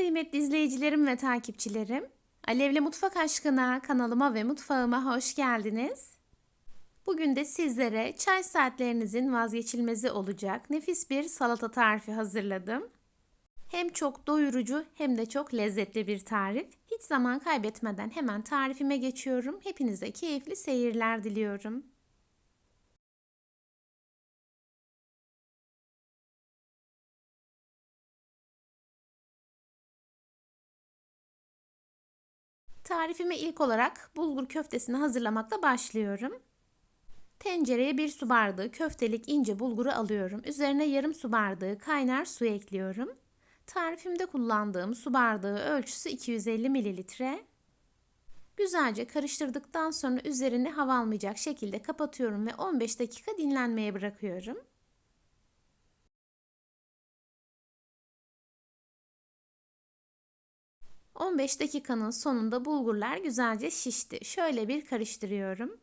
kıymetli izleyicilerim ve takipçilerim. Alevli Mutfak Aşkına kanalıma ve mutfağıma hoş geldiniz. Bugün de sizlere çay saatlerinizin vazgeçilmezi olacak nefis bir salata tarifi hazırladım. Hem çok doyurucu hem de çok lezzetli bir tarif. Hiç zaman kaybetmeden hemen tarifime geçiyorum. Hepinize keyifli seyirler diliyorum. Tarifime ilk olarak bulgur köftesini hazırlamakla başlıyorum. Tencereye bir su bardağı köftelik ince bulguru alıyorum. Üzerine yarım su bardağı kaynar su ekliyorum. Tarifimde kullandığım su bardağı ölçüsü 250 mililitre. Güzelce karıştırdıktan sonra üzerini hava almayacak şekilde kapatıyorum ve 15 dakika dinlenmeye bırakıyorum. 15 dakikanın sonunda bulgurlar güzelce şişti. Şöyle bir karıştırıyorum.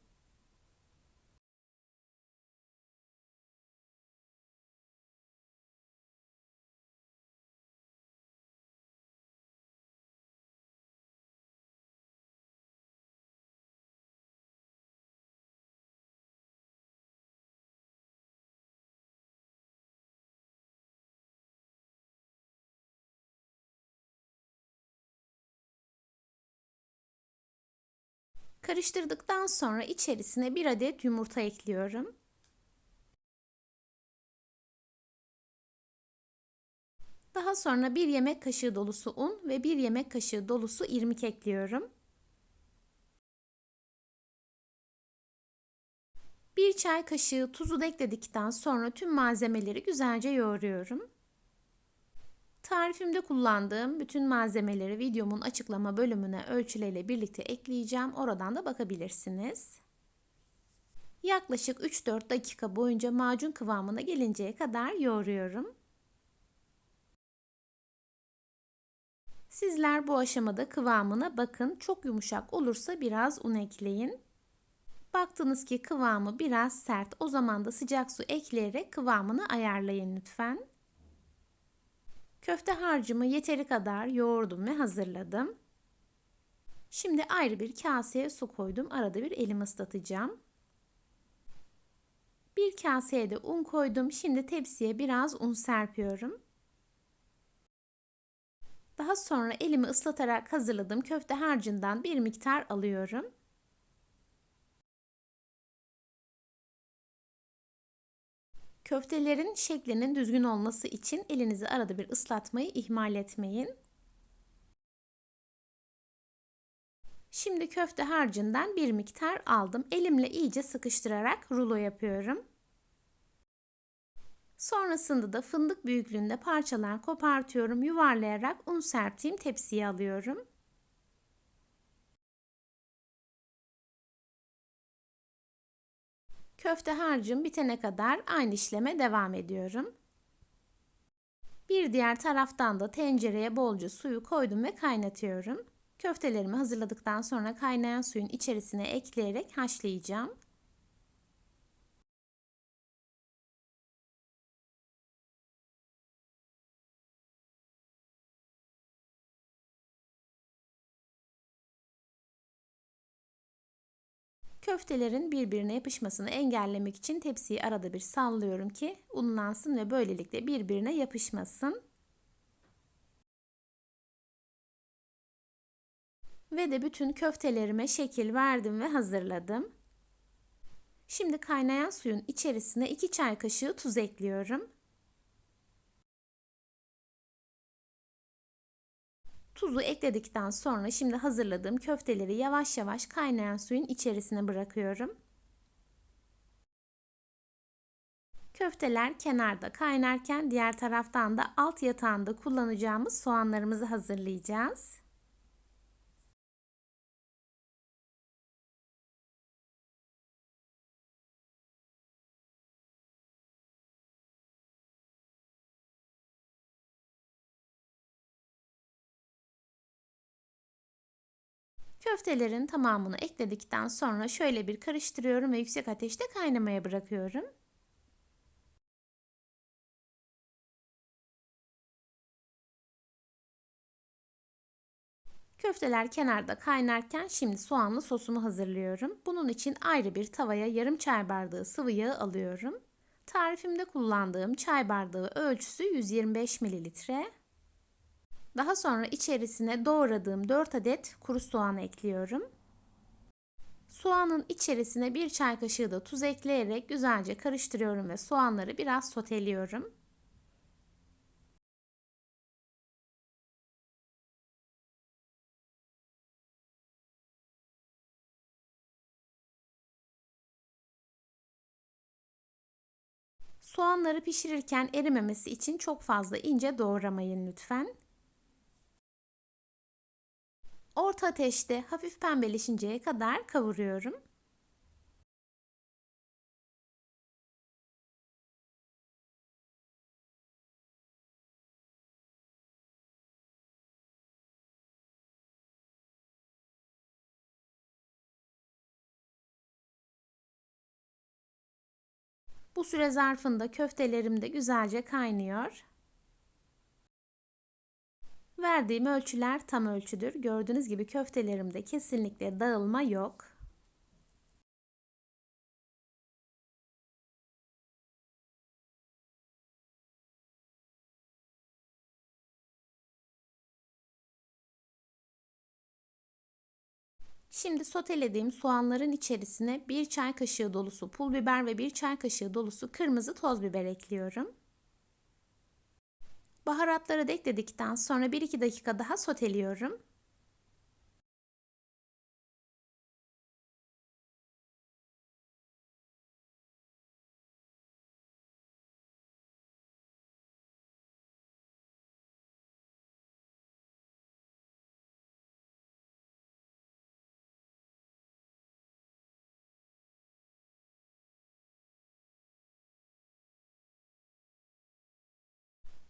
Karıştırdıktan sonra içerisine bir adet yumurta ekliyorum. Daha sonra bir yemek kaşığı dolusu un ve bir yemek kaşığı dolusu irmik ekliyorum. Bir çay kaşığı tuzu da ekledikten sonra tüm malzemeleri güzelce yoğuruyorum. Tarifimde kullandığım bütün malzemeleri videomun açıklama bölümüne ölçülerle birlikte ekleyeceğim. Oradan da bakabilirsiniz. Yaklaşık 3-4 dakika boyunca macun kıvamına gelinceye kadar yoğuruyorum. Sizler bu aşamada kıvamına bakın. Çok yumuşak olursa biraz un ekleyin. Baktınız ki kıvamı biraz sert. O zaman da sıcak su ekleyerek kıvamını ayarlayın lütfen. Köfte harcımı yeteri kadar yoğurdum ve hazırladım. Şimdi ayrı bir kaseye su koydum. Arada bir elimi ıslatacağım. Bir kaseye de un koydum. Şimdi tepsiye biraz un serpiyorum. Daha sonra elimi ıslatarak hazırladığım köfte harcından bir miktar alıyorum. Köftelerin şeklinin düzgün olması için elinizi arada bir ıslatmayı ihmal etmeyin. Şimdi köfte harcından bir miktar aldım. Elimle iyice sıkıştırarak rulo yapıyorum. Sonrasında da fındık büyüklüğünde parçalar kopartıyorum. Yuvarlayarak un serptiğim tepsiye alıyorum. Köfte harcım bitene kadar aynı işleme devam ediyorum. Bir diğer taraftan da tencereye bolca suyu koydum ve kaynatıyorum. Köftelerimi hazırladıktan sonra kaynayan suyun içerisine ekleyerek haşlayacağım. Köftelerin birbirine yapışmasını engellemek için tepsiyi arada bir sallıyorum ki unlansın ve böylelikle birbirine yapışmasın. Ve de bütün köftelerime şekil verdim ve hazırladım. Şimdi kaynayan suyun içerisine 2 çay kaşığı tuz ekliyorum. Tuzu ekledikten sonra şimdi hazırladığım köfteleri yavaş yavaş kaynayan suyun içerisine bırakıyorum. Köfteler kenarda kaynarken diğer taraftan da alt yatağında kullanacağımız soğanlarımızı hazırlayacağız. Köftelerin tamamını ekledikten sonra şöyle bir karıştırıyorum ve yüksek ateşte kaynamaya bırakıyorum. Köfteler kenarda kaynarken şimdi soğanlı sosumu hazırlıyorum. Bunun için ayrı bir tavaya yarım çay bardağı sıvı yağı alıyorum. Tarifimde kullandığım çay bardağı ölçüsü 125 mililitre. Daha sonra içerisine doğradığım 4 adet kuru soğan ekliyorum. Soğanın içerisine bir çay kaşığı da tuz ekleyerek güzelce karıştırıyorum ve soğanları biraz soteliyorum. Soğanları pişirirken erimemesi için çok fazla ince doğramayın lütfen. Orta ateşte hafif pembeleşinceye kadar kavuruyorum. Bu süre zarfında köftelerim de güzelce kaynıyor. Verdiğim ölçüler tam ölçüdür. Gördüğünüz gibi köftelerimde kesinlikle dağılma yok. Şimdi sotelediğim soğanların içerisine bir çay kaşığı dolusu pul biber ve bir çay kaşığı dolusu kırmızı toz biber ekliyorum. Baharatları da ekledikten sonra 1-2 dakika daha soteliyorum.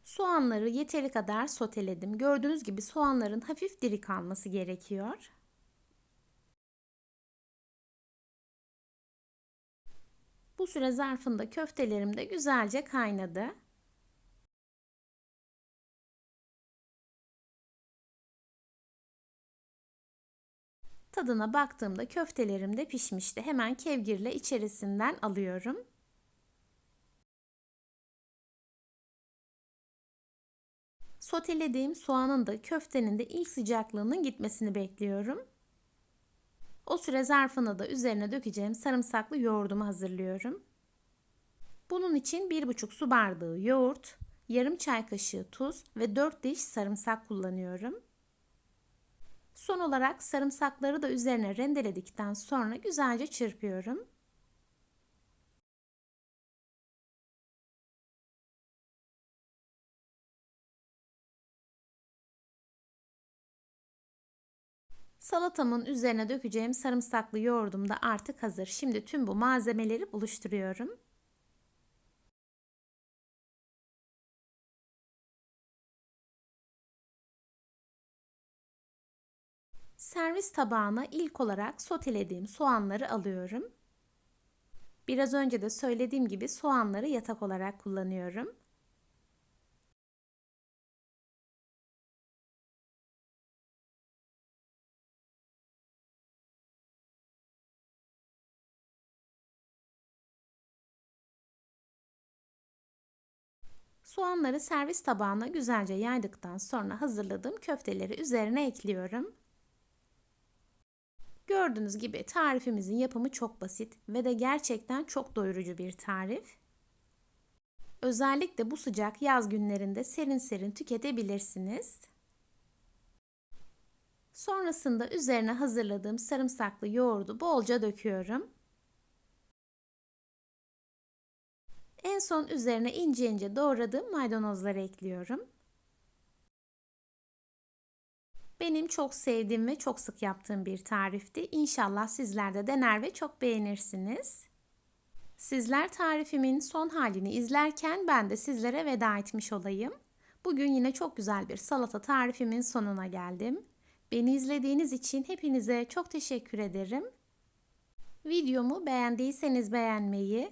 Soğanları yeteri kadar soteledim. Gördüğünüz gibi soğanların hafif diri kalması gerekiyor. Bu süre zarfında köftelerim de güzelce kaynadı. Tadına baktığımda köftelerim de pişmişti. Hemen kevgirle içerisinden alıyorum. Sotelediğim soğanın da köftenin de ilk sıcaklığının gitmesini bekliyorum. O süre zarfına da üzerine dökeceğim sarımsaklı yoğurdumu hazırlıyorum. Bunun için 1,5 su bardağı yoğurt, yarım çay kaşığı tuz ve 4 diş sarımsak kullanıyorum. Son olarak sarımsakları da üzerine rendeledikten sonra güzelce çırpıyorum. Salatamın üzerine dökeceğim sarımsaklı yoğurdum da artık hazır. Şimdi tüm bu malzemeleri buluşturuyorum. Servis tabağına ilk olarak sotelediğim soğanları alıyorum. Biraz önce de söylediğim gibi soğanları yatak olarak kullanıyorum. Soğanları servis tabağına güzelce yaydıktan sonra hazırladığım köfteleri üzerine ekliyorum. Gördüğünüz gibi tarifimizin yapımı çok basit ve de gerçekten çok doyurucu bir tarif. Özellikle bu sıcak yaz günlerinde serin serin tüketebilirsiniz. Sonrasında üzerine hazırladığım sarımsaklı yoğurdu bolca döküyorum. En son üzerine ince ince doğradığım maydanozları ekliyorum. Benim çok sevdiğim ve çok sık yaptığım bir tarifti. İnşallah sizler de dener ve çok beğenirsiniz. Sizler tarifimin son halini izlerken ben de sizlere veda etmiş olayım. Bugün yine çok güzel bir salata tarifimin sonuna geldim. Beni izlediğiniz için hepinize çok teşekkür ederim. Videomu beğendiyseniz beğenmeyi,